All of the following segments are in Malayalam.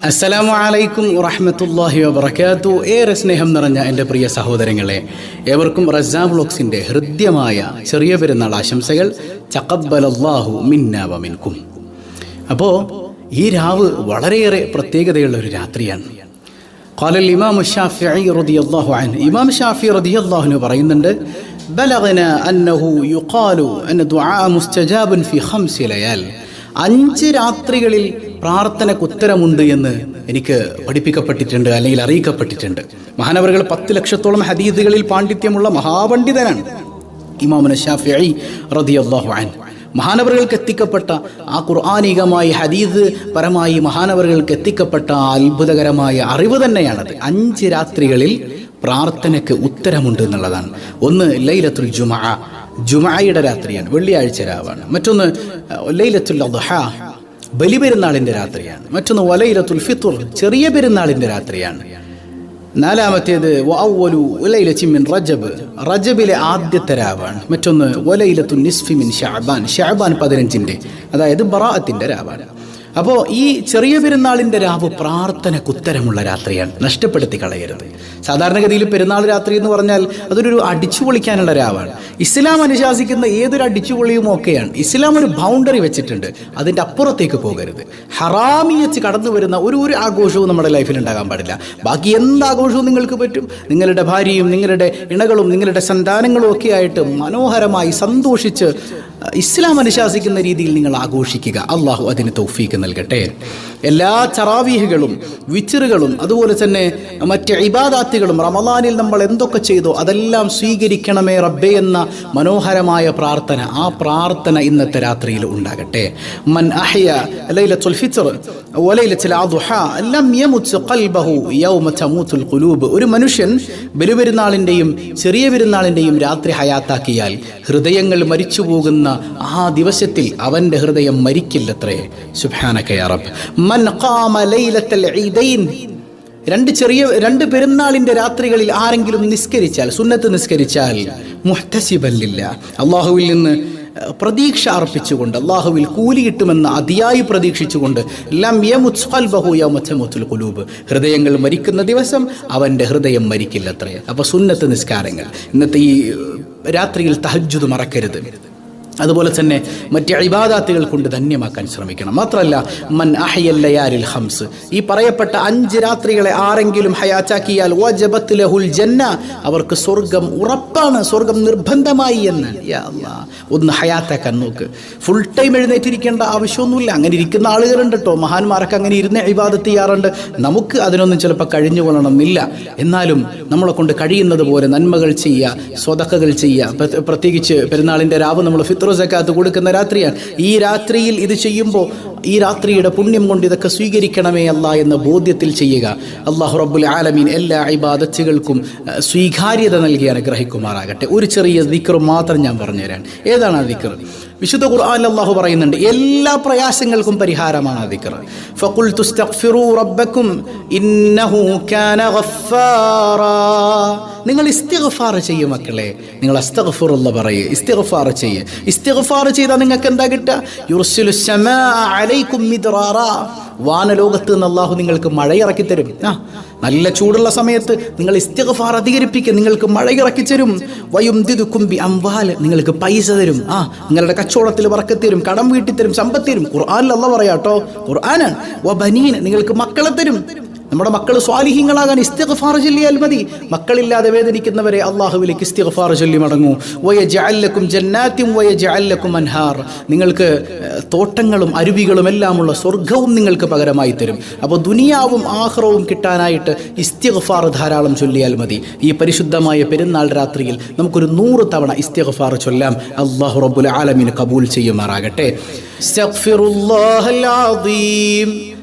അസ്സലാമു അലൈക്കും വറഹ്മത്തുള്ളാഹി വബറകാത്തു ഏറെ സ്നേഹം നിറഞ്ഞ എൻ്റെ പ്രിയ സഹോദരങ്ങളെ ഏവർക്കും റസാ വ്ലോഗ്സിൻ്റെ ഹൃദ്യമായ ചെറിയ പെരുന്നാൾ ആശംസകൾ ചക്കബലല്ലാഹു മിന്ന വ മിൻകും അപ്പോൾ ഈ രാവ് വളരെയേറെ പ്രത്യേകതയുള്ള ഒരു രാത്രിയാണ് قال الإمام الشافعي رضي الله عنه إمام الشافعي رضي الله عنه പറയുന്നുണ്ട് بلغنا أنه يقال أن دعاء مستجاب في خمس ليال അഞ്ച് രാത്രികളിൽ പ്രാർത്ഥനക്ക് ഉത്തരമുണ്ട് എന്ന് എനിക്ക് പഠിപ്പിക്കപ്പെട്ടിട്ടുണ്ട് അല്ലെങ്കിൽ അറിയിക്കപ്പെട്ടിട്ടുണ്ട്. മഹാനവറുകൾ പത്ത് ലക്ഷത്തോളം ഹദീദുകളിൽ പാണ്ഡിത്യമുള്ള മഹാപണ്ഡിതനാണ് ഇമാമുന ഷാഫി റതി അൻഹു. മഹാനവറുകൾക്ക് എത്തിക്കപ്പെട്ട ആ ഖുർആാനികമായി ഹദീദ് പരമായി മഹാനവറുകൾക്ക് എത്തിക്കപ്പെട്ട ആ അത്ഭുതകരമായ അറിവ് തന്നെയാണത്. അഞ്ച് രാത്രികളിൽ പ്രാർത്ഥനയ്ക്ക് ഉത്തരമുണ്ട് എന്നുള്ളതാണ്. ഒന്ന് ലൈലത്തുൽ ജുമഅ ജുമഅയുടെ രാത്രിയാണ് വെള്ളിയാഴ്ച രാവാണ്. മറ്റൊന്ന് ലൈലത്തുൽ അദ്ഹ ബലിപെരുന്നാളിന്റെ രാത്രിയാണ്. മറ്റൊന്ന് വലയിലത്തുൽ ഫിത്തുർ ചെറിയ പെരുന്നാളിന്റെ രാത്രിയാണ്. നാലാമത്തേത് വഅവ്വലു ലൈലത്തി മിൻ റജബ് റജബിലെ ആദ്യത്തെ രാവാണ്. മറ്റൊന്ന് ഒലയിലത്തു നിസ്ഫിമിൻ മിൻ ഷാബാൻ ഷഅബാൻ പതിനഞ്ചിന്റെ അതായത് ബറാഅത്തിന്റെ രാവാണ്. അപ്പോൾ ഈ ചെറിയ പെരുന്നാളിന്റെ രാവ് പ്രാർത്ഥനയ്ക്ക് ഉത്തരമുള്ള രാത്രിയാണ്. നഷ്ടപ്പെടുത്തി കളയരുത്. സാധാരണഗതിയിൽ പെരുന്നാൾ രാത്രി എന്ന് പറഞ്ഞാൽ അതൊരു അടിച്ചു പൊളിക്കാനുള്ള രാവാണ്. ഇസ്ലാം അനുശാസിക്കുന്ന ഏതൊരു അടിച്ചുപൊളിയും ഒക്കെയാണ്. ഇസ്ലാം ഒരു ബൗണ്ടറി വെച്ചിട്ടുണ്ട്. അതിന്റെ അപ്പുറത്തേക്ക് പോകരുത്. ഹറാമി വെച്ച് കടന്നു വരുന്ന ഒരു ഒരു ആഘോഷവും നമ്മുടെ ലൈഫിൽ ഉണ്ടാകാൻ പാടില്ല. ബാക്കി എന്ത് ആഘോഷവും നിങ്ങൾക്ക് പറ്റും? നിങ്ങളുടെ ഭാര്യയും നിങ്ങളുടെ ഇണകളും നിങ്ങളുടെ സന്താനങ്ങളും ഒക്കെ ആയിട്ട് മനോഹരമായി സന്തോഷിച്ച് ഇസ്ലാം അനുശാസിക്കുന്ന രീതിയിൽ നിങ്ങൾ ആഘോഷിക്കുക. അള്ളാഹു അതിന് തൗഫീക്ക് നൽകട്ടെ. എല്ലാ ചറാവീഹുകളും വിച്ചറുകളും അതുപോലെ തന്നെ മറ്റ് ഇബാദാത്തുകളും റമദാനിൽ നമ്മൾ എന്തൊക്കെ ചെയ്തോ അതെല്ലാം സ്വീകരിക്കണമേ റബ്ബേ എന്ന മനോഹരമായ പ്രാർത്ഥന. ആ പ്രാർത്ഥന ഇന്നത്തെ രാത്രിയിൽ ഉണ്ടാകട്ടെ. മൻ അഹ്യ ലൈലത്തുൽ ഫിത്ർ വലൈലത്തുൽ അദ്ഹ ലം യമുത് ഖൽബഹു യൗമ തമൂത്തുൽ ഖുലൂബ്. ഒരു മനുഷ്യൻ ബലിപെരുന്നാളിന്റെയും ചെറിയ പെരുന്നാളിന്റെയും രാത്രി ഹയാത്താക്കിയാൽ ഹൃദയങ്ങൾ മരിച്ചു പോകുന്ന ആ ദിവസത്തിൽ അവന്റെ ഹൃദയം മരിക്കില്ലത്രേ. സുബ്ഹാനക യാ റബ്ബ്. രണ്ട് ചെറിയ രണ്ട് പെരുന്നാളിന്റെ രാത്രികളിൽ ആരെങ്കിലും നിസ്കരിച്ചാൽ സുന്നത്ത് നിസ്കരിച്ചാൽ മുഹ്തസിബല്ലില്ല അള്ളാഹുവിൽ നിന്ന് പ്രതീക്ഷ അർപ്പിച്ചുകൊണ്ട് അള്ളാഹുവിൽ കൂലി കിട്ടുമെന്ന് അതിയായി പ്രതീക്ഷിച്ചുകൊണ്ട് ഖുലൂബ്. ഹൃദയങ്ങൾ മരിക്കുന്ന ദിവസം അവന്റെ ഹൃദയം മരിക്കില്ലത്രേ. അപ്പോൾ സുന്നത്ത് നിസ്കാരങ്ങൾ. ഇന്നത്തെ ഈ രാത്രിയിൽ തഹജ്ജുദ് മറക്കരുത്. അതുപോലെ തന്നെ മറ്റ് ഇബാദാത്തുകൾ കൊണ്ട് ധന്യമാക്കാൻ ശ്രമിക്കണം. മാത്രമല്ല മൻ അഹയല്ലയാരിൽ ഹംസ് ഈ പറയപ്പെട്ട അഞ്ച് രാത്രികളെ ആരെങ്കിലും ഹയാച്ചാക്കിയാൽ ലഹുൽ ജന്ന അവർക്ക് സ്വർഗം ഉറപ്പാണ് സ്വർഗം നിർബന്ധമായി എന്ന്. ഒന്ന് ഹയാത്താക്കാൻ നോക്ക്. ഫുൾ ടൈം എഴുന്നേറ്റിരിക്കേണ്ട ആവശ്യമൊന്നുമില്ല. അങ്ങനെ ഇരിക്കുന്ന ആളുകളുണ്ട് കേട്ടോ മഹാന്മാരൊക്കെ അങ്ങനെ ഇരുന്ന് ഇബാദത്ത് ചെയ്യാറുണ്ട്. നമുക്ക് അതിനൊന്നും ചിലപ്പോൾ കഴിഞ്ഞു കൊള്ളണമെന്നില്ല എന്നാലും നമ്മളെ കൊണ്ട് കഴിയുന്നത് പോലെ നന്മകൾ ചെയ്യുക സ്വതക്കകൾ ചെയ്യുക. പ്ര- പ്രത്യേകിച്ച് പെരുന്നാളിന്റെ രാവ് നമ്മൾ ഫിത്രു സക്കാത്ത് കൊടുക്കുന്ന രാത്രിയാണ്. ഈ രാത്രിയിൽ ഇത് ചെയ്യുമ്പോൾ ഈ രാത്രിയുടെ പുണ്യം കൊണ്ട് ഇതൊക്കെ സ്വീകരിക്കണമേ അല്ല എന്ന ബോധ്യത്തിൽ ചെയ്യുക. അള്ളാഹു റബ്ബുൽ ആലമീൻ എല്ലാ ഇബാദത്തുകൾക്കും സ്വീകാര്യത നൽകി അനുഗ്രഹിക്കുമാറാകട്ടെ. ഒരു ചെറിയ ദിക്ർ മാത്രം ഞാൻ പറഞ്ഞുതരാൻ ഏതാണ് ആ ദിക്ർ? വിശുദ്ധ ഖുർആൻ അള്ളാഹു പറയുന്നുണ്ട് എല്ലാ പ്രയാസങ്ങൾക്കും പരിഹാരമാണ് ആ ഫഖുൽ തുസ്തഗ്ഫിറൂ റബ്ബക്കും ഇന്നഹു കാന ഗഫാറാ നിങ്ങൾ ഇസ്തിഗ്ഫാർ ചെയ്യും മക്കളെ. നിങ്ങൾ അസ്തഗ്ഫിറുള്ള പറയേ. ഇസ്തിഗ്ഫാർ ചെയ്യേ. ഇസ്തിഗ്ഫാർ ചെയ്താൽ നിങ്ങൾക്ക് എന്താ കിട്ടുക? യുർസിലു സമാ അലൈക്കും മിദ്റാറാ. വാനലോകത്ത് നിന്ന് അള്ളാഹു നിങ്ങൾക്ക് മഴയിറക്കി തരും ആ നല്ല ചൂടുള്ള സമയത്ത് നിങ്ങൾ ഇസ്തിഗ്ഫാർ അധികരിപ്പിക്കുക നിങ്ങൾക്ക് മഴ ഇറക്കി തരും. വയും ദിതുക്കുംബി അംവാൽ നിങ്ങൾക്ക് പൈസ തരും. ആ നിങ്ങളുടെ കച്ചവടത്തിൽ വറക്കത്തരും കടം വീട്ടി തരും. സമ്പത്ത് അല്ല പറയാട്ടോ ഖുർആനാണ്. വ ബനീൻ നിങ്ങൾക്ക് മക്കളെ തരും. നമ്മുടെ മക്കൾ സ്വാലിഹ്യങ്ങളാകാൻ ഇസ്തിഗ്ഫാർ ചൊല്ലിയാൽ മതി. മക്കളില്ലാതെ വേദനിക്കുന്നവരെ അള്ളാഹുവിലേക്ക് ഇസ്തിഗ്ഫാർ ചൊല്ലി മടങ്ങൂ. വയ ജഅല്ലക്കും ജന്നാത്തും വയ ജഅല്ലക്കും അൻഹാർ. നിങ്ങൾക്ക് തോട്ടങ്ങളും അരുവികളും എല്ലാമുള്ള സ്വർഗവും നിങ്ങൾക്ക് പകരമായി തരും. അപ്പോൾ ദുനിയാവും ആഹ്റവും കിട്ടാനായിട്ട് ഇസ്തിഗ്ഫാർ ധാരാളം ചൊല്ലിയാൽ മതി. ഈ പരിശുദ്ധമായ പെരുന്നാൾ രാത്രിയിൽ നമുക്കൊരു നൂറ് തവണ ഇസ്തിഗ്ഫാർ ചൊല്ലാം. അള്ളാഹു റബ്ബുൽ ആലമീൻ കബൂൽ ചെയ്യുമാറാകട്ടെ.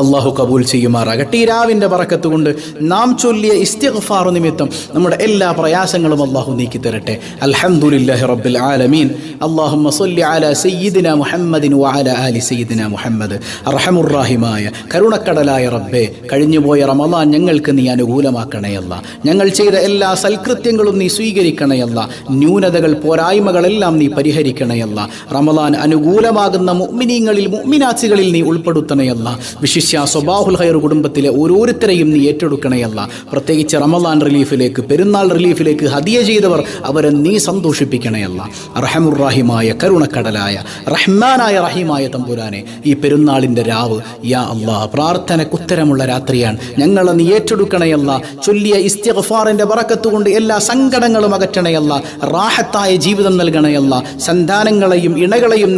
അള്ളാഹു കബൂൽ ചെയ്യുമാറാകട്ടെ. ഈ രാവിന്റെ പറക്കത്ത് കൊണ്ട് നാം ചൊല്ലിയ ഇസ്തിഗ്ഫാർ നിമിത്തം നമ്മുടെ എല്ലാ പ്രയാസങ്ങളും അള്ളാഹു നീക്കി തരട്ടെ. അൽഹംദുലില്ലാഹി റബ്ബിൽ ആലമീൻ. അല്ലാഹുമ്മ സ്വല്ലി അലാ സയ്യിദിന മുഹമ്മദിൻ വഅല ആലി സയ്യിദിന മുഹമ്മദ്. റഹമുറാഹിമായ കരുണക്കടലായ റബ്ബേ കഴിഞ്ഞുപോയ റമദാൻ ഞങ്ങൾക്ക് നീ അനുകൂലമാക്കണയല്ല ഞങ്ങൾ ചെയ്ത എല്ലാ സൽകൃത്യങ്ങളും നീ സ്വീകരിക്കണയല്ല ന്യൂനതകൾ പോരായ്മകളെല്ലാം നീ പരിഹരിക്കണയല്ല റമളാൻ അനുകൂലമാകുന്ന മുഅ്മിനീങ്ങളിൽ മുഅ്മിനാച്ചുകളിൽ നീ ഉൾപ്പെടുത്തണയല്ല വിശിഷ്യ സ്വബാഹുൽ ഹൈർ കുടുംബത്തിലെ ഓരോരുത്തരെയും നീ ഏറ്റെടുക്കണയല്ല പ്രത്യേകിച്ച് റമദാൻ റിലീഫിലേക്ക് പെരുന്നാൾ റിലീഫിലേക്ക് ഹദിയ ചെയ്തവർ അവരെ നീ സന്തോഷിപ്പിക്കണയല്ല റഹമുറാഹിമായ കരുണക്കടലായ റഹ്മാനായ റഹീമായ തമ്പുരാനെ ഈ പെരുന്നാളിന്റെ രാവ് യാ അള്ളാ പ്രാർത്ഥനയ്ക്ക് ഉത്തരമുള്ള രാത്രിയാണ്. ഞങ്ങളെ നീ ഏറ്റെടുക്കണയല്ല ചൊല്ലിയ ഇസ്തിഫാറിന്റെ ബറക്കത്ത് കൊണ്ട് എല്ലാ സങ്കടങ്ങളും അകറ്റണയല്ല റാഹത്തായ ജീവിതം നൽകണയല്ല സന്താനങ്ങളെയും ഇണകളെയും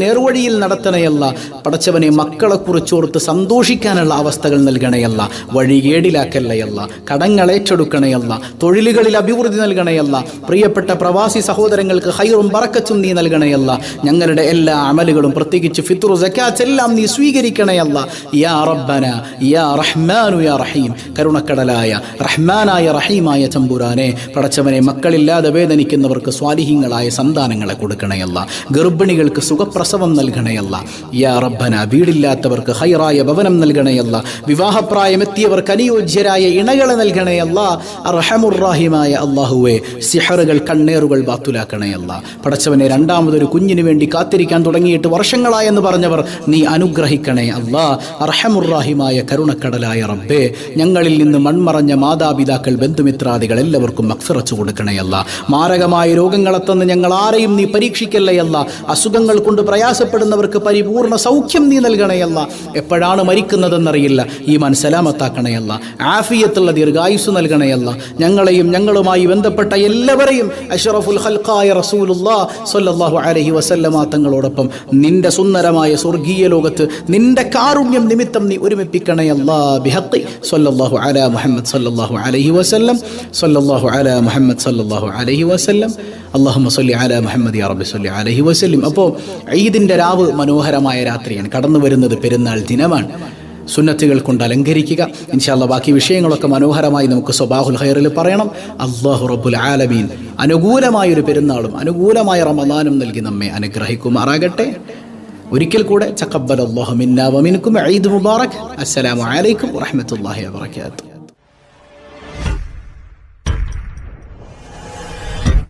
നേർവഴിയിൽ നടത്തണയല്ല. പടച്ചവനെ മക്കളെ കുറിച്ചോർത്ത് സന്തോഷിക്കാനുള്ള അവസ്ഥകൾ നൽകണയല്ല. വഴികേടിലാക്കല്ലയല്ല കടങ്ങൾ ഏറ്റെടുക്കണയല്ല. തൊഴിലുകളിൽ അഭിവൃദ്ധി നൽകണയല്ല. പ്രിയപ്പെട്ട പ്രവാസി സഹോദരങ്ങൾക്ക് ഹൈറും പറക്കച്ചും നീ നൽകണയല്ല. ഞങ്ങളുടെ എല്ലാ അമലുകളും പ്രത്യേകിച്ച് ഫിത്രു സക്കാത്ത് എല്ലാം നീ സ്വീകരിക്കണയല്ല. യാ റബ്ബന യാ റഹ്മാനു യാ റഹീം. കരുണക്കടലായ റഹ്മാനായ റഹീമായ ചമ്പുരാനെ പടച്ചവനെ മക്കളില്ലാതെ വേദനിക്കുന്നവർക്ക് സ്വാലിഹീങ്ങളായ സന്താനങ്ങളെ കൊടുക്കണയല്ല. ഗർഭിണികൾക്ക് സുഖപ്രസവം നൽകണയല്ല. യാ വീടില്ലാത്തവർക്ക് ഹൈറായ ഭവനം നൽകണയല്ല. വിവാഹപ്രായമെത്തിയവർക്ക് അനുയോജ്യരായ ഇണകളെ നൽകണയല്ല. റഹമുറാഹിമായ അള്ളാഹുവെ സിഹറുകൾ കണ്ണേറുകൾ ബാത്തുലാക്കണയല്ല. പടച്ചവനെ രണ്ടാമതൊരു കുഞ്ഞിനു വേണ്ടി കാത്തിരിക്കാൻ തുടങ്ങിയിട്ട് വർഷങ്ങളായെന്ന് പറഞ്ഞവർ നീ അനുഗ്രഹിക്കണേ അല്ലാ. അർഹമുറാഹിമായ കരുണക്കടലായ റബ്ബേ ഞങ്ങളിൽ നിന്ന് മൺമറഞ്ഞ മാതാപിതാക്കൾ ബന്ധുമിത്രാദികൾ എല്ലാവർക്കും മക്ഫിറച്ചു കൊടുക്കണയല്ല. മാരകമായ രോഗങ്ങളെത്തന്ന് ഞങ്ങൾ ആരെയും നീ പരീക്ഷിക്കല്ലയല്ല അസുഖങ്ങൾ കൊണ്ട് പ്രയാസപ്പെടുന്നവർക്ക് പരിപൂർണ സൗഖ്യം നീ നൽകണയല്ല എപ്പോഴാണ് മരിക്കുന്നതെന്നറിയില്ല. ഈ മനസ്സലാമത്താക്കണയല്ല ആഫിയത്തുള്ള ദീർഘായുസ് നൽകണയല്ല ഞങ്ങളെയും ഞങ്ങളുമായി ബന്ധപ്പെട്ട എല്ലാവരെയും അഷറഫുൽ ഹൽഖായ റസൂലുല്ലാ സ്വല്ലല്ലാഹു അലൈഹി വസല്ലമ തങ്ങളോടൊപ്പം നിന്റെ സുന്ദരമായ സ്വർഗീയ ലോകത്ത് നിന്റെ കാരുണ്യം നിമിത്തം നീ ഒരുമിപ്പിക്കണയല്ല ബിഹഖി സ്വല്ലല്ലാഹു അലാ മുഹമ്മദ് സ്വല്ലല്ലാഹു അലൈഹി വസല്ലം. സ്വല്ലല്ലാഹു അലാ മുഹമ്മദ് സ്വല്ലല്ലാഹു അലൈഹി വസല്ലം. അള്ളാഹുമ്മ സല്ലി അല മുഹമ്മദ് അറബി സല്ലി അലൈഹി വസ്ലിം അപ്പോൾ ഈദിന്റെ രാവ് മനോഹരമായ രാത്രിയാണ്. കടന്നു വരുന്നത് പെരുന്നാൾ ദിനമാണ്. സുന്നത്തുകൾ കൊണ്ട് അലങ്കരിക്കുക. ഇൻഷാല്ല ബാക്കി വിഷയങ്ങളൊക്കെ മനോഹരമായി നമുക്ക് സ്വബാഹുൽ ഹൈറിൽ പറയണം. അള്ളാഹു റബ്ബുൽ ആലമീൻ. അനുകൂലമായ ഒരു പെരുന്നാളും അനുകൂലമായ റമദാനും നൽകി നമ്മെ അനുഗ്രഹിക്കുമാറാകട്ടെ. ഒരിക്കൽ കൂടെ ചക്കബൽ അള്ളാഹു മിന്നാവമിനും ഈദ് മുബാറക്. അസ്സലാമു അലൈക്കും വറഹ്മത്തുള്ളാഹി വബറകാതുഹു.